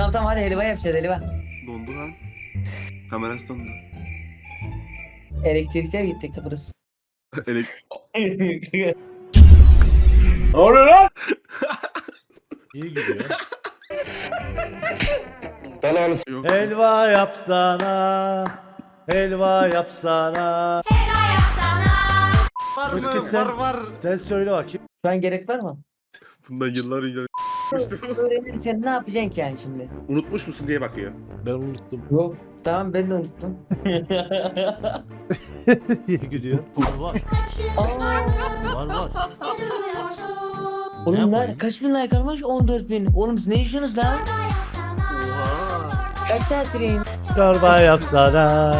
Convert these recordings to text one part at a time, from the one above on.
Tamam tamam hadi helva yapacağız helva. Dondu lan. Kamerası dondu. Elektrikler gitti Kıbrıs. Elek İyi gidiyor. yok. helva yapsana. Helva yapsana. Var kız sen- Var var. Sen söyle bakayım. Şu an gerek var mı? Bundan yıllar önce. Öğrenirsen ne yapacaksın ki yani şimdi? Unutmuş musun diye bakıyor. Ben unuttum. Yok. Tamam ben de unuttum. İyi gidiyor. Var Aa, var. var. Oğlum lan yapayım? kaç bin like almış? 14 bin. Oğlum siz ne yaşıyorsunuz lan? Kaç saattir yayın? Çorba yapsana.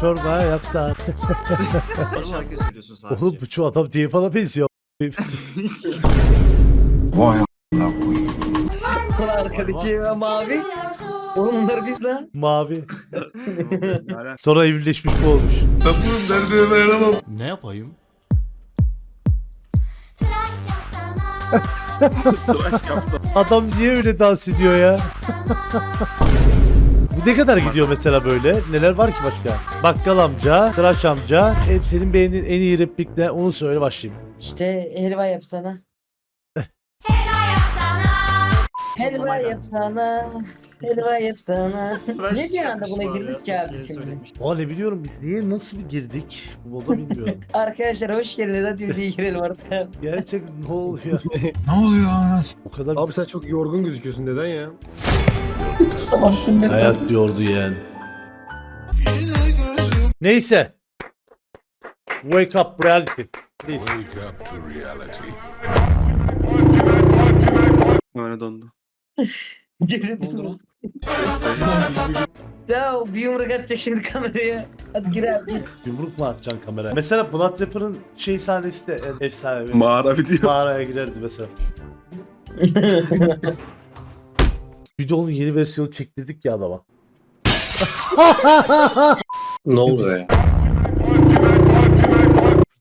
Çorba yapsana. Var şarkı söylüyorsun sadece. Oğlum bu çoğu adam diye bana benziyor. Arkadaki mavi. Oğlum bunlar biz lan. Mavi. Sonra evlileşmiş bu olmuş. Ben bunun derdine dayanamam. Ne yapayım? Tıraş yapsam. Adam niye öyle dans ediyor ya? Bu ne kadar gidiyor mesela böyle? Neler var ki başka? Bakkal amca, tıraş amca. Hep senin beğendiğin en iyi replik ne? Onu söyle başlayayım. İşte helva yapsana. Helva yapsana. Helva yapsana. ne bir anda buna girdik ya abi şimdi. Aa ne biliyorum biz niye nasıl bir girdik? Bu da bilmiyorum. Arkadaşlar hoş geldiniz. Hadi videoya girelim artık. Gerçek ne oluyor? Ne oluyor anas? O kadar Abi sen çok yorgun gözüküyorsun neden ya? Hayat diyordu yani. Neyse. Wake up reality. Please. Kamera dondu. Geri dur. Ya bir yumruk atacak şimdi kameraya. Hadi gir abi. Yumruk mu atacaksın kameraya? Mesela Blood Rapper'ın şey sahnesi de en efsane. bir- Mağara video. Mağaraya girerdi mesela. Bir de onun yeni versiyonu çektirdik ya adama. Ne oluyor ya?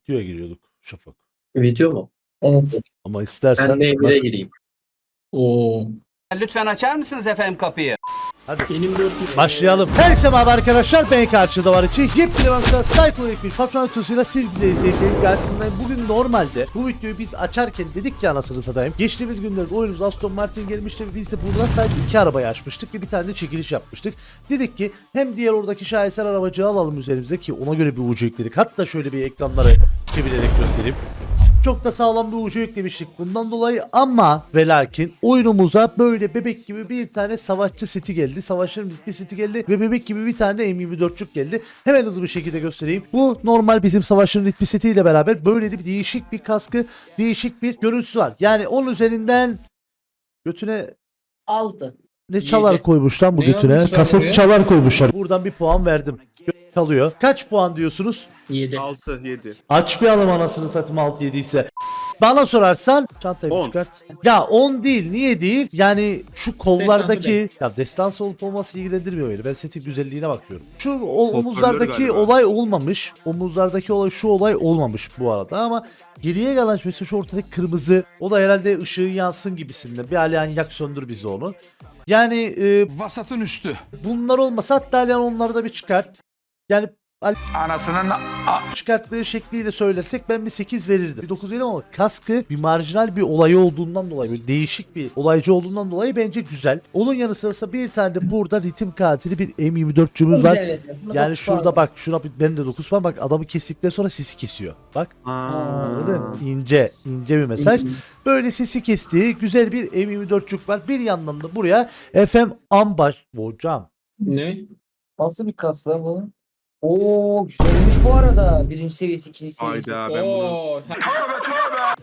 Videoya giriyorduk Şafak. Video mu? evet. Ama istersen... Ben de gireyim. Oo. Lütfen açar mısınız efendim kapıyı? Benim dört Başlayalım. Herkese merhaba arkadaşlar. Ben karşıda var için yepyeni baksa Psycho bir patron videosuyla sevgili izleyicilerin karşısındayım. Bugün normalde bu videoyu biz açarken dedik ki anasını satayım. Geçtiğimiz günlerde oyunumuz Aston Martin gelmişti ve biz de buradan sadece iki arabayı açmıştık ve bir tane de çekiliş yapmıştık. Dedik ki hem diğer oradaki şaheser arabacığı alalım üzerimize ki ona göre bir ucu ekledik. Hatta şöyle bir ekranları çevirerek göstereyim. Çok da sağlam bir ucu eklemiştik bundan dolayı ama ve lakin oyunumuza böyle bebek gibi bir tane savaşçı seti geldi. Savaşçının bir seti geldi ve bebek gibi bir tane M24'cük geldi. Hemen hızlı bir şekilde göstereyim. Bu normal bizim savaşçının ritmi setiyle beraber böyle de bir değişik bir kaskı, değişik bir görüntüsü var. Yani onun üzerinden götüne Altı. ne çalar Yedi. koymuşlar bu Ne götüne? yazmışlar Kaset buraya? çalar koymuşlar. Buradan bir puan verdim. Çalıyor. Kaç puan diyorsunuz? 7. 6, 7. Aç bir alım anasını satayım alt yediyse. Bana sorarsan çantayı On. çıkart. Ya 10 değil niye değil? Yani şu kollardaki ya destans olup olması ilgilendirmiyor beni. Ben setin güzelliğine bakıyorum. Şu o- omuzlardaki galiba. olay olmamış. Omuzlardaki olay şu olay olmamış bu arada ama geriye kalan mesela şu ortadaki kırmızı o da herhalde ışığı yansın gibisinden. Bir alyan yak söndür bizi onu. Yani e, Vasatın üstü. bunlar olmasa hatta alyan onları da bir çıkart. Yani Anasının çıkarttığı şekliyle söylersek ben bir 8 verirdim. Bir 9 veririm ama kaskı bir marjinal bir olayı olduğundan dolayı, böyle değişik bir olaycı olduğundan dolayı bence güzel. Onun yanı sırası bir tane de burada ritim katili bir M24'cümüz var. Yani şurada bak şuna bir- benim de 9 puan bak adamı kestikten sonra sesi kesiyor. Bak anladın? İnce ince bir mesaj. Böyle sesi kestiği güzel bir M24'cük var. Bir yandan da buraya FM ambaş hocam. Ne? Nasıl bir kas lan bu? Oo güzelmiş bu arada. Birinci seviyesi, ikinci seviyesi. Hayda ben bunu... Oo.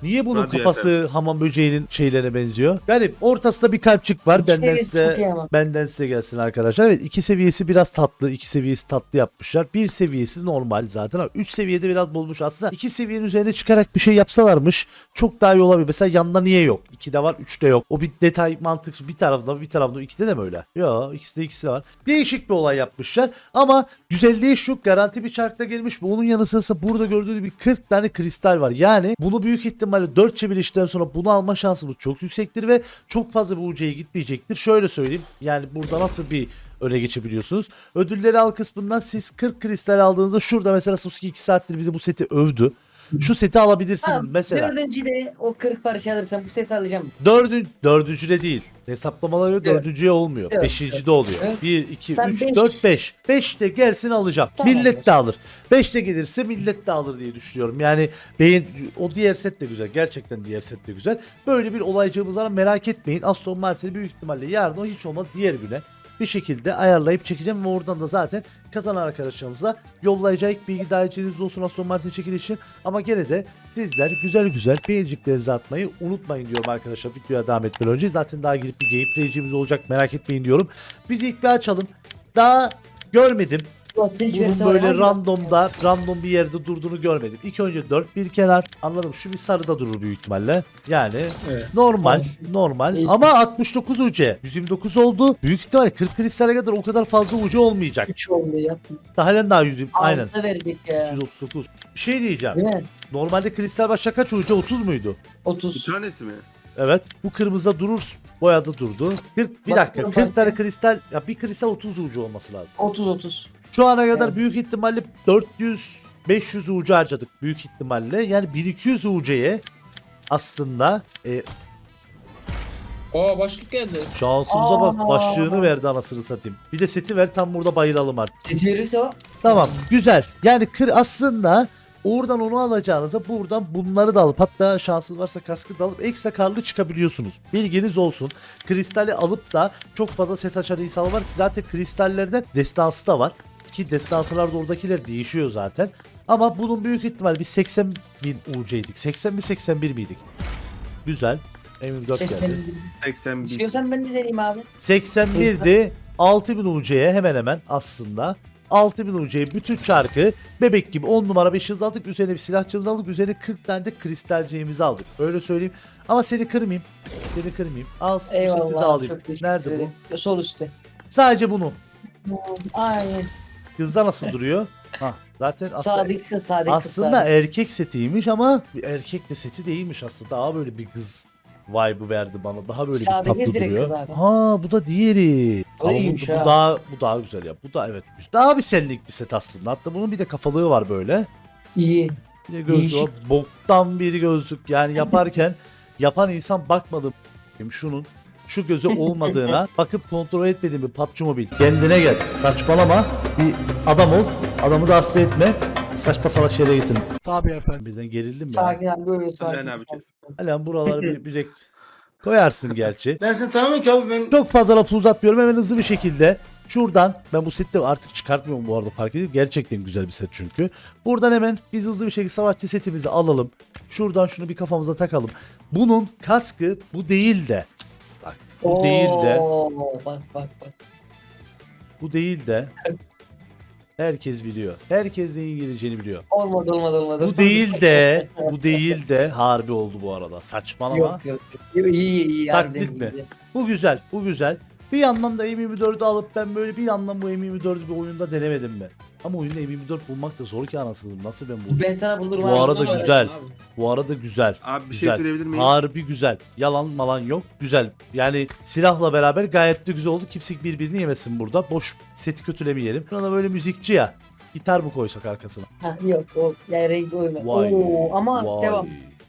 Niye bunun Radyo kafası hamam böceğinin şeylerine benziyor? Yani ortasında bir kalpçik var. İki Benden size benden size gelsin arkadaşlar. Evet iki seviyesi biraz tatlı. iki seviyesi tatlı yapmışlar. Bir seviyesi normal zaten. ama Üç seviyede biraz bozmuş aslında. iki seviyenin üzerine çıkarak bir şey yapsalarmış çok daha iyi olabilir. Mesela yanında niye yok? İkide var, üçte yok. O bir detay mantık bir tarafta bir tarafta ikide de mi öyle? Yok ikisi de ikisi de var. Değişik bir olay yapmışlar. Ama güzelliği şu garanti bir çarkta gelmiş. Bunun yanı sırası burada gördüğünüz bir 40 tane kristal var. Yani bunu büyük ihtimal ihtimalle 4 çevirişten sonra bunu alma şansımız çok yüksektir ve çok fazla bu UC'ye gitmeyecektir. Şöyle söyleyeyim yani burada nasıl bir öne geçebiliyorsunuz. Ödülleri al kısmından siz 40 kristal aldığınızda şurada mesela Sasuke 2 saattir bize bu seti övdü. Şu seti alabilirsiniz Tamam, mesela. Dördüncü de o 40 parça alırsam bu seti alacağım. Dördün, dördüncüde değil. Hesaplamaları dördüncüye olmuyor. Evet. Beşincide oluyor. Evet. 1, 2, Ben 3, beş- 4, 5. 5 de gelsin alacağım. Tamam. Millet de alır. 5 de gelirse millet de alır diye düşünüyorum. Yani beyin, o diğer set de güzel. Gerçekten diğer set de güzel. Böyle bir olaycığımız var merak etmeyin. Aston Martin'i büyük ihtimalle yarın o hiç olmaz diğer güne bir şekilde ayarlayıp çekeceğim ve oradan da zaten kazanan arkadaşlarımıza yollayacak bilgi dahiliniz olsun Aston Martin çekilişi. Ama gene de sizler güzel güzel beğeniciklerinizi atmayı unutmayın diyorum arkadaşlar videoya devam etmeden önce. Zaten daha girip bir gameplay'cimiz olacak merak etmeyin diyorum. Bizi ilk bir açalım. Daha görmedim. Bunun böyle randomda, random bir yerde durduğunu görmedim. İlk önce 4 bir kenar. Anladım. Şu bir sarıda durur büyük ihtimalle. Yani Evet. normal, normal. Ama 69 UC. 129 oldu. Büyük ihtimalle 40 kristale kadar o kadar fazla UC olmayacak. 3 oldu ya. Halen daha 100. Aynen. Altı verecek ya. 139. Bir şey diyeceğim. Mi? Normalde kristal başta kaç UC? 30 muydu? Bir 30. tanesi mi? Evet. Bu kırmızıda durur. Boyada durdu. 40, bir Bak, dakika. bak, 40 tane kristal. Ya bir kristal 30 ucu olması lazım. 30 30. Şu ana kadar Evet. büyük ihtimalle 400 500 ucu harcadık büyük ihtimalle. Yani 1200 ucuya aslında e, Aa başlık geldi. şansımıza bak Aa. başlığını verdi anasını satayım. Bir de seti ver tam burada bayılalım artık. Set verirse o. Tamam güzel. Yani kır aslında oradan onu alacağınıza buradan bunları da alıp hatta şansınız varsa kaskı da alıp ekstra karlı çıkabiliyorsunuz. Bilginiz olsun. Kristali alıp da çok fazla set açan insan var ki zaten kristallerden destansı da var. Ki destansılarda oradakiler değişiyor zaten. Ama bunun büyük ihtimal bir 80 bin UC'ydik. 80 mi 81 miydik? Güzel. M24 geldi. 81. 81. İstiyorsan ben de deneyeyim abi. 81'di 6000 UC'ye hemen hemen aslında 6000 UC'ye bütün çarkı bebek gibi 10 numara 5 yıldız aldık. Üzerine bir silahçımızı aldık. Üzerine 40 tane de kristalciğimizi aldık. Öyle söyleyeyim. Ama seni kırmayayım. Seni kırmayayım. Al bu seti de Eyvallah. alayım. Çok teşekkür Nerede bu? ederim. Sol üstte. Sadece bunu. Aynen. Kızda nasıl duruyor? Ha zaten aslında, Sadık sadık aslında sadık. erkek setiymiş ama bir erkek de seti değilmiş aslında. Daha böyle bir kız vibe'ı verdi bana. Daha böyle Sadece bir tatlı direkt duruyor. kız abi. Ha bu da diğeri. Ama bu, bu ha. daha bu daha güzel ya. Bu da evet. güzel. Daha bir senlik bir set aslında. Hatta bunun bir de kafalığı var böyle. İyi. Bir de gözlüğü var. Boktan bir gözlük. Yani yaparken yapan insan bakmadı şunun şu gözü olmadığına bakıp kontrol etmedi mi PUBG Mobile? Kendine gel. Saçmalama. Bir adam ol. Adamı da hasta etme. Saçma salak şeylere getirin. Tabii efendim. Birden gerildim ya. Sakin abi böyle sakin. Abi sakin. buraları bir, bir rek- koyarsın gerçi. Ben seni tanımıyorum ki abi ben. Çok fazla lafı uzatmıyorum hemen hızlı bir şekilde. Şuradan ben bu seti artık çıkartmıyorum bu arada fark edip gerçekten güzel bir set çünkü. Buradan hemen biz hızlı bir şekilde savaşçı setimizi alalım. Şuradan şunu bir kafamıza takalım. Bunun kaskı bu değil de bu değil de Oo, Bak bak bak. bu değil de herkes biliyor. Herkes neyin geleceğini biliyor. Olmadı olmadı olmadı. Bu değil de bu değil de harbi oldu bu arada. Saçmalama. Yok yok. yok. İyi iyi iyi. Taklit harbiden mi? iyi. Bu güzel, bu güzel. Bir yandan da M24'ü alıp ben böyle bir yandan bu M24'ü bir oyunda denemedim mi? Ama oyunda M24 bulmak da zor ki anasını. Nasıl ben buldum? Ben sana bulurum Bu abi. arada Bundan güzel. öğrensin abi. Bu arada güzel. Abi bir güzel. şey söyleyebilir miyim? Harbi güzel. Yalan malan yok. Güzel. Yani silahla beraber gayet de güzel oldu. Kimse birbirini yemesin burada. Boş seti kötülemeyelim. Şuna da böyle müzikçi ya. Gitar mı koysak arkasına? Ha, yok o yani renk uyma. Vay. Oo, ama vay. devam.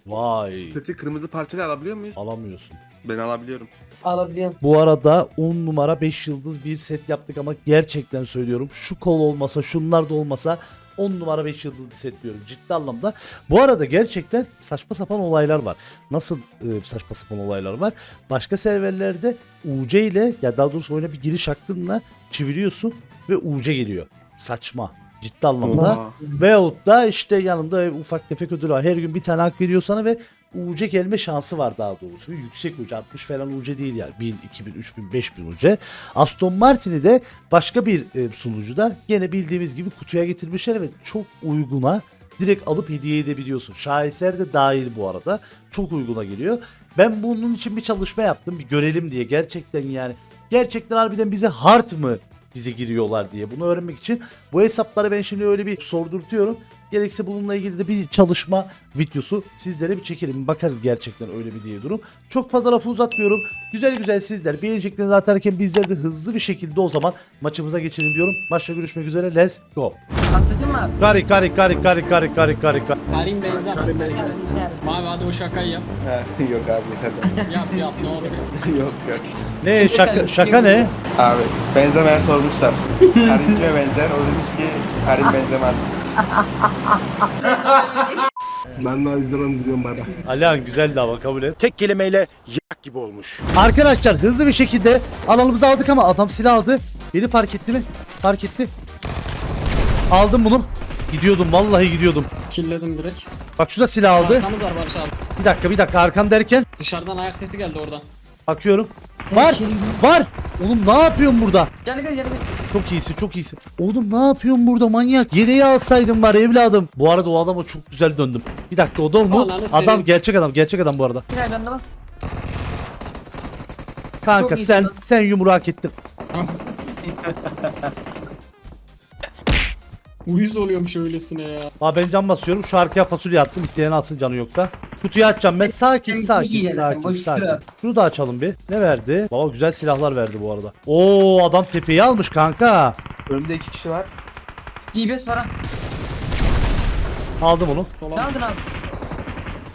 Vay. Seti kırmızı parçayla alabiliyor muyuz? Alamıyorsun. Ben alabiliyorum. Alabiliyorum. Bu arada 10 numara 5 yıldız bir set yaptık ama gerçekten söylüyorum şu kol olmasa şunlar da olmasa 10 numara 5 yıldız bir set diyorum ciddi anlamda. Bu arada gerçekten saçma sapan olaylar var. Nasıl e, saçma sapan olaylar var? Başka serverlerde UC ile ya daha doğrusu oyuna bir giriş hakkınla çeviriyorsun ve UC geliyor. Saçma. Ciddi anlamda. Oha. Veyahut da işte yanında ufak tefek ödül var. Her gün bir tane hak veriyor sana ve UC gelme şansı var daha doğrusu. Yüksek UC 60 falan UC değil yani. 1000, 2000, 3000, 5000 UC. Aston Martin'i de başka bir e, sunucuda gene bildiğimiz gibi kutuya getirmişler ve çok uyguna direkt alıp hediye edebiliyorsun. Şaheser de dahil bu arada. Çok uyguna geliyor. Ben bunun için bir çalışma yaptım. Bir görelim diye. Gerçekten yani. Gerçekten harbiden bize hard mı bize giriyorlar diye. Bunu öğrenmek için bu hesapları ben şimdi öyle bir sordurtuyorum. Gerekse bununla ilgili de bir çalışma videosu sizlere bir çekelim. Bakarız gerçekten öyle mi diye durum. Çok fazla lafı uzatmıyorum. Güzel güzel sizler beğeneceklerinizi atarken bizler de hızlı bir şekilde o zaman maçımıza geçelim diyorum. Maçta görüşmek üzere. Let's go. Atladın mı abi? Kari kari kari kari kari kari kari kari. Karim Beyza. Mavi hadi o şakayı yap. yok abi. Yap yap ne olur. yok yok. Ne şaka şaka ne? Abi benzemeyen sormuşlar. Karim kime benzer? O demiş ki Karim benzemez. Ben daha izlemem biliyorum bana. Alihan güzeldi ama kabul et. Tek kelimeyle yak gibi olmuş. Arkadaşlar hızlı bir şekilde alanımızı aldık ama adam silah aldı. Beni fark etti mi? Fark etti. Aldım bunu. Gidiyordum vallahi gidiyordum. Killedim direkt. Bak şurada silah aldı. Arkamız var Barış abi. Bir dakika bir dakika arkam derken Dışarıdan ayak sesi geldi oradan. bakıyorum. Var var. Oğlum ne yapıyorsun burada? Canı gel canı gel. Çok iyisin çok iyisin. Oğlum ne yapıyorsun burada manyak? Yeleği alsaydın var evladım. Bu arada o adama çok güzel döndüm. Bir dakika o da mu? Ananı Adam seveyim. gerçek adam gerçek adam bu arada. Bende bas. Kanka Çok sen sen yumruğu hak ettin. Uyuz oluyormuş öylesine ya. Aa ben can basıyorum. Şu arkaya fasulye attım. İsteyen alsın canı yoksa. Kutuyu açacağım ben. Sakin Sen sakin sakin boş sakin. sıra. Şunu da açalım bir. Ne verdi? Baba güzel silahlar verdi bu arada. Oo adam tepeyi almış kanka. Önümde iki kişi var. GPS var ha. Aldım onu. Ne Sola. aldın abi?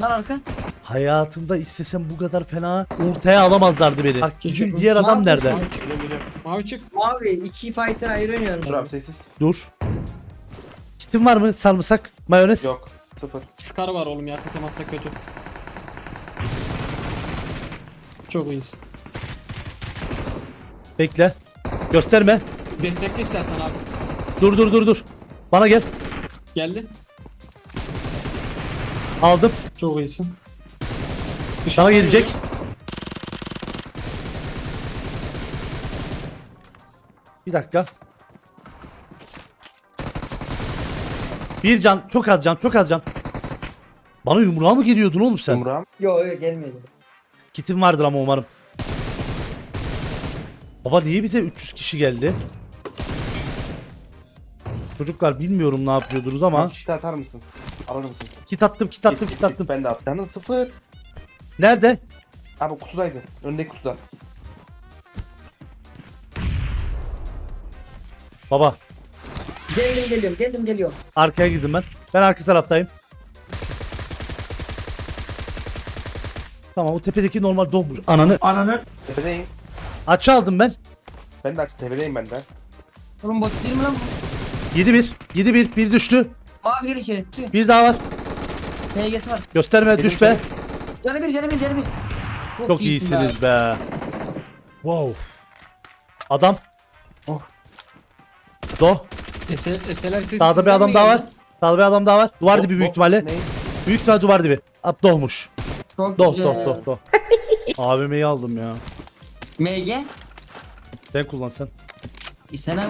Lan arka. Hayatımda istesem bu kadar fena ortaya alamazlardı beni. Bak, bizim diğer adam nerede? Mavi çık. Mavi çık. Abi iki fighter ayrı oynuyorum. Dur abi sessiz. Dur. Kitin var mı? Sarımsak, mayonez. Yok. Sıfır. Scar var oğlum ya. Temas da kötü. Çok iyiyiz. Bekle. Gösterme. Destekli istersen abi. Dur dur dur dur. Bana gel. Geldi. Aldım. Çok iyisin. Sana gelecek. geliyor. Bir dakika. Bir can, çok az can, çok az can. Bana yumruğa mı geliyordun oğlum sen? Umra'm. Yok yok gelmedi. Kitin vardır ama umarım. Baba niye bize 300 kişi geldi? Çocuklar bilmiyorum ne yapıyordunuz ama şişte atar mısın? Alır mısın? kit attım, kit attım, Git, kit git, git. attım. Ben de at. Canın sıfır. Nerede? Abi kutudaydı. Öndeki kutuda. Baba Geldim geliyorum geldim geliyorum. arkaya girdim ben. Ben arka taraftayım. Tamam o tepedeki normal donmuş. Ananı Tepedeyim. açı aldım ben. Ben de aç tepedeyim ben de. Oğlum bot değil mi lan bu? 7-1. 7-1. Bir düştü. Mavi gel içeri. Bir daha var. MG'si var. Gösterme düş be. Canı bir canı bir canı bir. Çok iyisin iyisiniz be. Wow. Adam. Oh. Do. Eser, eserler sesi Sağda bir adam daha var. geldi? Sağda bir adam daha var. Duvar dibi büyük ihtimalle. Büyük ihtimalle duvar dibi. Ab doğmuş. Çok Doh güzel. doh doh doh. AVM'yi aldım ya. MG. Sen kullan sen. İsene.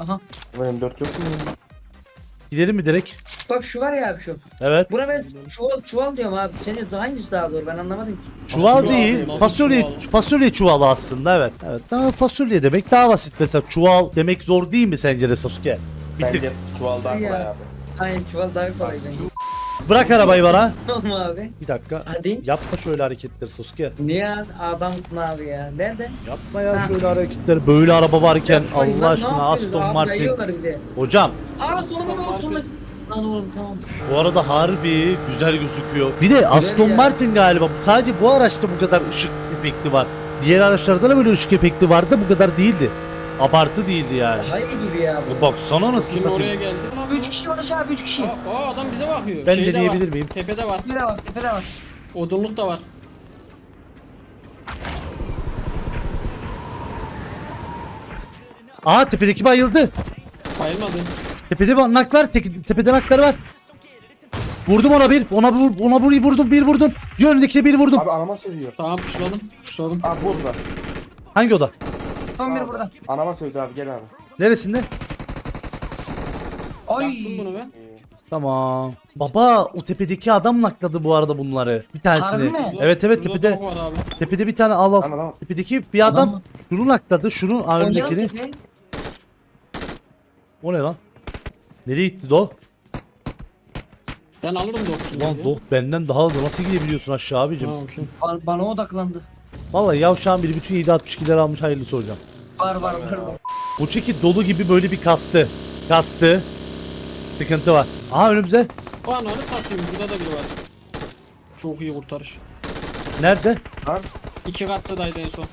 Aha. Benim dört yok mu? Gidelim mi direkt? Bak şu var ya abi şu. Evet. Buna ben çuval çuval diyorum abi. Senin hangisi daha doğru ben anlamadım ki. Çuval Çuval değil. nasıl Fasulye çuval? fasulye çuvalı aslında evet. Evet. Daha fasulye demek daha basit mesela. Çuval demek zor değil mi sence de Sasuke? Bitti. Bence çuval daha kolay Ya. abi. Aynen çuval daha kolay bence. Bırak arabayı bana. Tamam abi. Bir dakika. Hadi. Yapma şöyle hareketler Sasuke. Niye abi? adamsın abi ya? Nerede? Yapma ya Ha. şöyle hareketler. Böyle araba varken Yapmayın Allah lan, ne aşkına Aston abi? Martin. Yayıyorlar. Hocam Aa soluma bak soluma. Lan oğlum tamam. bu arada harbi güzel gözüküyor. Bir de Aston ya. Martin galiba. Sadece bu araçta bu kadar ışık efekti var. Diğer araçlarda da böyle ışık efekti vardı bu kadar değildi. Abartı değildi yani. Hayır gibi ya bu. Baksana nasıl Kim oraya satayım. geldi? 3 kişi var aşağı 3 kişi. Aa, aa, adam bize bakıyor. Ben Şeyde de diyebilir var. miyim? Tepede var. Tepede var tepede var. Odunluk da var. Aa tepedeki bayıldı. Bayılmadı. Tepede bak naklar, te- tepede naklar var. Vurdum ona bir, ona vur, ona vur, vurdum, bir vurdum. Bir önündekine bir vurdum. Abi anama sövüyor. Tamam puşladım. Puşladım. Abi burada. Hangi oda? Son biri burada. Anama sövdü abi gel abi. Neresinde? Ay. Yaktım bunu ben. Tamam. Baba o tepedeki adam nakladı bu arada bunları. Bir tanesini. Harbi mi? Evet evet Şurada tepede. tavuk var abi. Tepede bir tane al al. Lan adam. Tepedeki bir adam Adam mı? şunu nakladı, şunu Oynayalım tepeye. O ne lan? Nereye gitti Do? Ben alırım dokuzunu. Lan Do benden daha hızlı nasıl gidebiliyorsun aşağı abicim? Ha, okey. Ba- bana odaklandı. Vallahi yavşağın biri bütün 7.62'leri almış hayırlısı hocam. Var var var. Bu çeki dolu gibi böyle bir kastı. Kastı. Sıkıntı var. Aha önümüze. O ananı satayım. Burada da biri var. Çok iyi kurtarış. Nerede? İki katlıdaydı en son.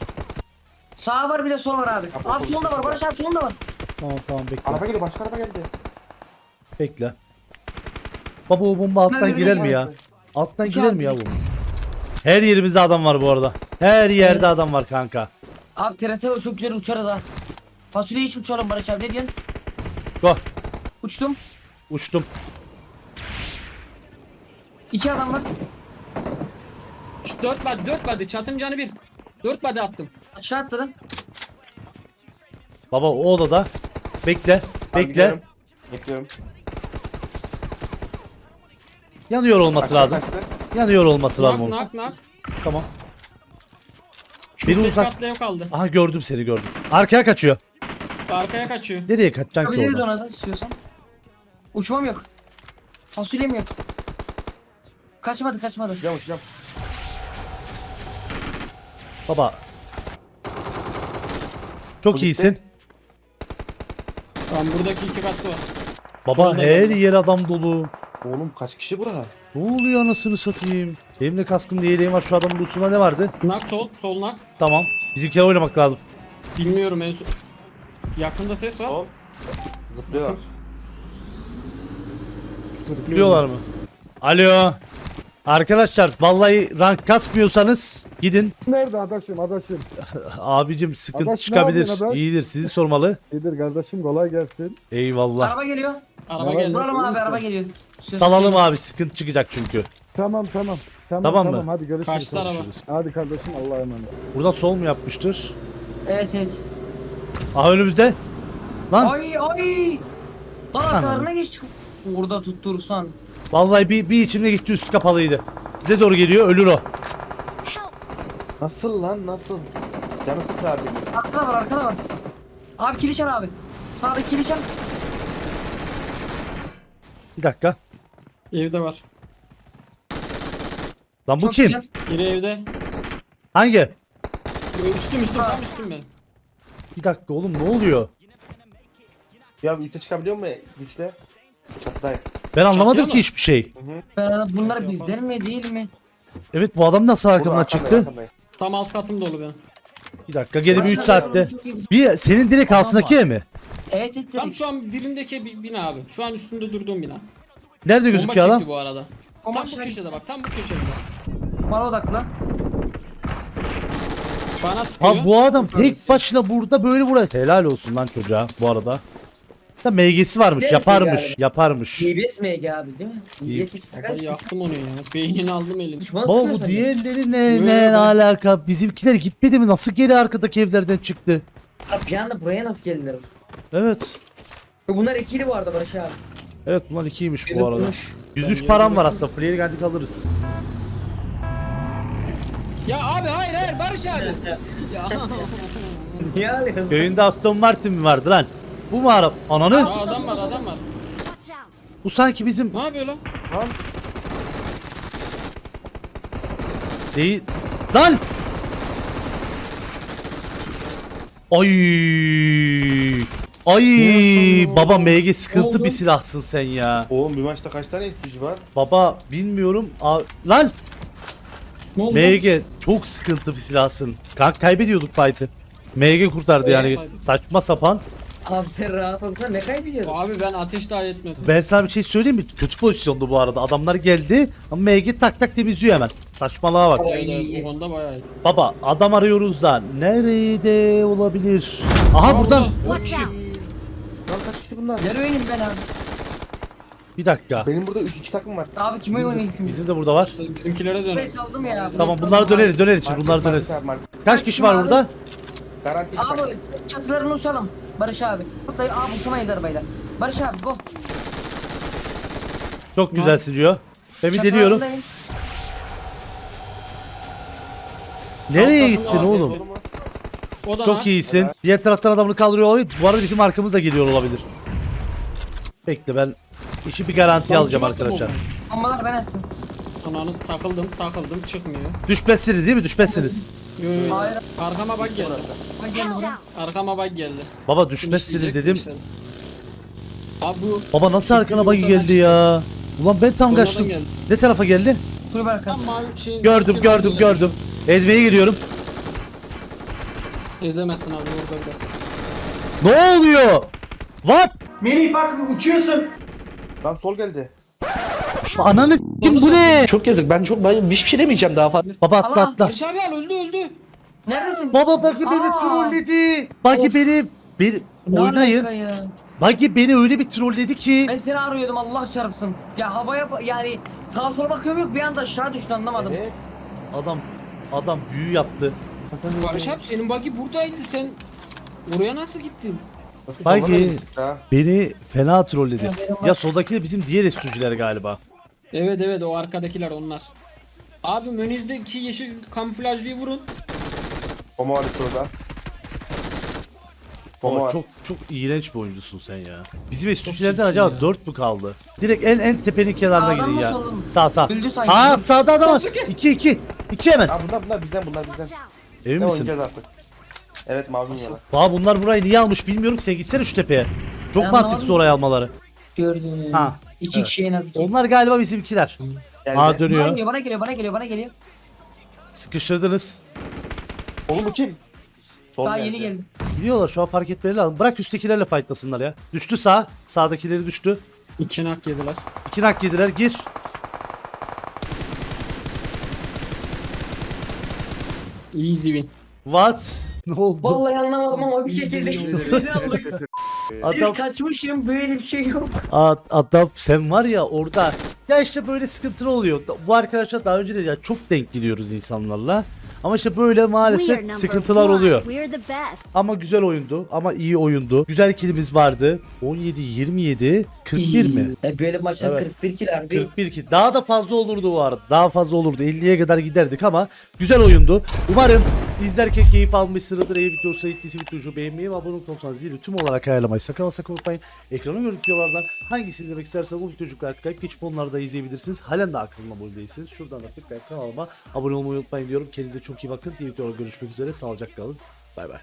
Sağ var bir de sol var abi. Abi solunda var Barış abi solunda var. Tamam tamam bekle. Araba geliyor başka araba geldi. Bekle. Baba o bomba alttan Nerede girer mi ya? Alttan girer mi ya bu? Her yerimizde adam var bu arada. Her yerde adam var kanka. Abi terasa çok güzel uçar da. Fasulye hiç uçalım Barış abi ne diyorsun? Go. Uçtum. Uçtum. İki adam var. Şu dört body, dört body. Çatın canı bir. Dört body attım. Aşağı atladım. Baba o odada. Bekle. Bekle. gidiyorum. Bekliyorum. Yanıyor olması Kaçtı, lazım. kaçtı. Yanıyor olması lazım Nak onun. nak nak. Tamam. Biri tek uzak. katlayan kaldı. Aha gördüm seni gördüm. Arkaya kaçıyor. Arkaya kaçıyor. Nereye kaçacaksın ki Yapabiliriz orada? ona da istiyorsan. Uçmam yok. Fasulyem yok. Kaçmadı kaçmadı. Uçacağım uçacağım. Baba. Çok gitti. iyisin. Tamam buradaki iki katlı var. Baba Solda her yer adam dolu. Oğlum kaç kişi bura? Ne oluyor anasını satayım? Benim de kaskım diye yeleğim var. Şu adamın lootunda ne vardı? Nak sol, sol nak. Tamam. Bizimkiler oynamak lazım. Bilmiyorum en son. Yakında ses var. Sol. Zıplıyor. Biliyorlar mı? Alo. Arkadaşlar vallahi rank kasmıyorsanız gidin. Nerede adaşım adaşım? Abicim sıkıntı Adaş, ne çıkabilir. adaş? İyidir sizi sormalı. İyidir kardeşim kolay gelsin. Eyvallah. Araba geliyor. Araba Araba geldi. Vuralım abi araba geliyor. İstiyorsan Salalım abi sıkıntı çıkacak çünkü. Tamam tamam. Tamam Tamam mı? tamam hadi görüşürüz. Kaçtı araba. Hadi kardeşim Allah'a emanet. Buradan sol mu yapmıştır? Evet evet. Aha önümüzde. Lan Ay ay. Lan arkalarına geç. Burada tutturursan. vallahi bir, bir içimde gitti üstü kapalıydı. Bize doğru geliyor ölür o. Nasıl lan nasıl? Canı sıfır abi. Arkada var arkada var. Abi kilişen abi. Sağdaki kilişen. Bir dakika. Evde var. Lan bu Çok kim? güzel. Biri evde. Hangi? Üstüm üstüm tam üstüm benim. Bir dakika oğlum ne oluyor? Ya üste çıkabiliyor mu güçle? Çatıdayım. Ben anlamadım ki mı? hiçbir şey. Ben bunlar bizden mi değil mi? Evet bu adam nasıl arkamdan çıktı? arkandayım. Tam alt katım dolu benim. Bir dakika geri bir 3 saatte. İyi. Bir senin direkt altındaki ev mi? Evet evet. Tam direkt. şu an dilimdeki bir bina abi. Şu an üstünde durduğum bina. Nerede Bomba gözüküyor çekti adam? bu arada. Tam bu köşede bak. Tam bu köşede. bana odaklan. Bana sıkıyor. Abi bu adam tek başına burada böyle vuruyor. Helal olsun lan çocuğa bu arada. Da MG'si varmış, Değil yaparmış, galiba. yaparmış. DBS MG abi değil mi? DBS ikisi Kafayı kadar. yaktım onu ya. Beynini aldım elini. Düşman Baba sıkıyor bu sanki. diğerleri ne, Yo, ne yo, ben- alaka? Bizimkiler gitmedi mi? Nasıl geri arkadaki evlerden çıktı? Abi bir anda buraya nasıl geldiler? Evet. Ve Bunlar ikili bu arada Barış abi. Evet bunlar ikiymiş bu arada. bulmuş. 103 Ben param var aslında. Player geldik alırız. Ya abi hayır hayır Barış abi. ya. Niye ağlıyorsun? Köyünde Aston Martin mi vardı lan? Bu mu Arap? Ananı? Aa, adam var adam var. Bu sanki bizim Ne yapıyor lan? değil. Lan! Ay! Ay! Baba MG sıkıntı bir silahsın sen ya. Oğlum bir maçta kaç tane istici var? Baba bilmiyorum. A- lan! Ne oldu? MG çok sıkıntı bir silahsın. Kanka kaybediyorduk fight'ı. MG kurtardı yani. Evet. Saçma sapan. Abi sen rahat olsana ne kaybediyorsun? Abi ben ateş daha etmedim. Ben sana bir şey söyleyeyim mi? Kötü pozisyondu bu arada. Adamlar geldi ama MG tak tak temizliyor hemen. Saçmalığa bak. Evet, evet, bu konuda bayağı iyi. Baba adam arıyoruz da nerede olabilir? Aha buradan. burada. Lan kaç kişi bunlar? Nereye oynayayım ben abi? Bir dakika. Benim burada 3 2 takım var. Abi kime oynayayım kim? Bizim de burada var. Bizimkilere dön. Ben saldım ya. Tamam Ben bunlar döneriz döneriz şimdi bunlar Market, döneriz. market. Kaç kişi var burada? Garanti Abi Abi çatılarını uçalım. Barış abi. Burada abi uçamayız arabayla. Barış abi bu. Çok güzelsin diyor. Ben bir deniyorum. Nereye gittin oğlum? O da Çok iyisin. Diğer taraftan adamını kaldırıyor olabilir. Bu arada bizim arkamız da geliyor olabilir. Bekle ben işi bir garantiye Lan alacağım kim attı arkadaşlar. Bombalar ben attım. Ananı takıldım takıldım çıkmıyor. Düşmezsiniz değil mi? Düşmezsiniz. Yo, yo, yo. Hayır. Arkama bak geldi. Bak geldi buraya. Arkama bak geldi. Baba düşmezsiniz Finişleyecek, dedim. finişledi. Abi bu Baba nasıl arkana bagi geldi ya? Ulan ben tam sonradan kaçtım. geldi. Ne tarafa geldi? Bak. Mavi şeyin Gördüm gördüm gördüm. Ezmeye gidiyorum. Ezemezsin abi orada biraz. Ne oluyor? What? Lan sol geldi. Ananı s**kim bu ne? Çok yazık ben çok ben hiçbir şey demeyeceğim daha fazla. Baba atla atla. Barış abi al öldü öldü. Neredesin? Baba Bagi beni Aa. trolledi. Bagi beni bir Ne oynayın. alaka ya? Beni öyle bir trolledi ki. Ben seni arıyordum Allah çarpsın. Ya havaya ba- yani sağa sola bakıyorum yok bir anda aşağı düştü anlamadım. Evet. Adam adam büyü yaptı. Barış abi senin bagi buradaydı sen oraya nasıl gittin? Ha. Beni fena trolledi. Ya soldaki de bizim diğer estücüler galiba. Evet evet o arkadakiler onlar. Abi önünüzdeki yeşil kamuflajlıyı vurun. Bomba var şurada. Bomba Baba var. çok çok iğrenç bir oyuncusun sen ya. Bizim estücülerden çirkin acaba ya. 4 mü kaldı? Direkt en en tepenin kenarına Sağdan gidin mı, ya. soldan mı? Sağ sağ. Öldü sanki. Aa sağda adam var. Sasuke. 2 2. 2 hemen. Ha bunlar bunlar bizden bunlar bizden. Emin Ne misin? oynayacağız artık? Evet mavi yana. Aa bunlar burayı niye almış bilmiyorum ki sen gitsene şu tepeye. Çok Ben mantıksız anlamadım. oraya almaları. Gördüm. Ha, İki evet. kişi en az iki. Onlar galiba bizimkiler. Geldi. Aa Bana dönüyor. geliyor bana geliyor bana geliyor bana geliyor. Sıkıştırdınız. Oğlum bu kim? Sol Daha yeni geldi. Biliyorlar şu an fark etmeleri lazım. Bırak üsttekilerle fightlasınlar ya. Düştü sağ. Sağdakileri düştü. İki nak yediler. İki nak yediler. Gir. Easy win. What? Ne oldu? Vallahi anlamadım ama bir şekilde. Adam, Bir kaçmışım böyle bir şey yok. Ad- adam sen var ya orada. Ya işte böyle sıkıntılı oluyor. Bu arkadaşlar daha önce de ya çok denk geliyoruz insanlarla. Ama işte böyle maalesef sıkıntılar oluyor. Ama güzel oyundu. Ama iyi oyundu. Güzel kilimiz vardı. 17 27 41 mi? E böyle maçlar Evet. 41 kilo harbi. 41 ki daha da fazla olurdu bu arada. Daha fazla olurdu. 50'ye kadar giderdik ama güzel oyundu. Umarım izlerken keyif almışsınızdır. Eğer video hoşuna gittiyse videoyu beğenmeyi ve abone olursanız zili tüm olarak ayarlamayı sakın sakın unutmayın. Ekrana görüntü videolardan hangisini izlemek isterseniz o videocukları tıklayıp geçip onları da izleyebilirsiniz. Halen daha kanalıma abone değilseniz şuradan da tıklayıp kanalıma abone olmayı unutmayın diyorum. Kendinize çok iyi bakın. Diğer videoda görüşmek üzere. Sağlıcakla kalın. Bay bay.